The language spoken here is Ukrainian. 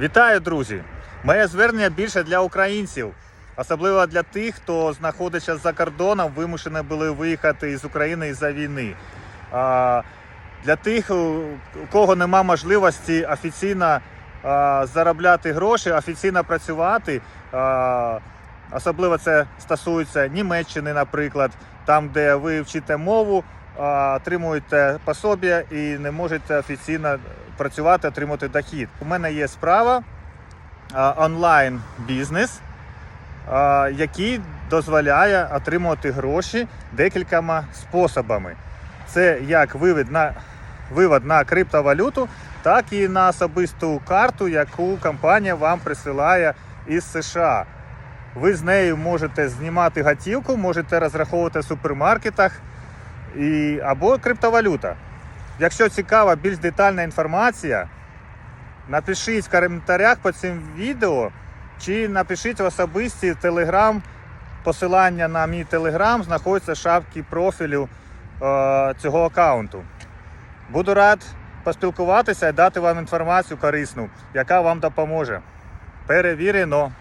Вітаю, друзі! Моє звернення більше для українців, особливо для тих, хто знаходиться за кордоном, вимушені були виїхати із України із-за війни. А, Для тих, у кого нема можливості офіційно заробляти гроші, офіційно працювати. Особливо це стосується Німеччини, наприклад, там, де ви вчите мову, отримуєте пособія і не можете офіційно працювати, отримати дохід. У мене є справа онлайн бізнес, який дозволяє отримувати гроші декількома способами. Це як вивід на вивод на криптовалюту, так і на особисту карту, яку компанія вам присилає із США. Ви з нею можете знімати готівку, можете розраховувати в супермаркетах і, або криптовалюта. Якщо цікава більш детальна інформація, напишіть в коментарях під цим відео чи напишіть в особисті телеграм. Посилання на мій телеграм знаходиться в шапці профілю е, цього аккаунту. Буду рад поспілкуватися і дати вам інформацію корисну, яка вам допоможе. Перевірено.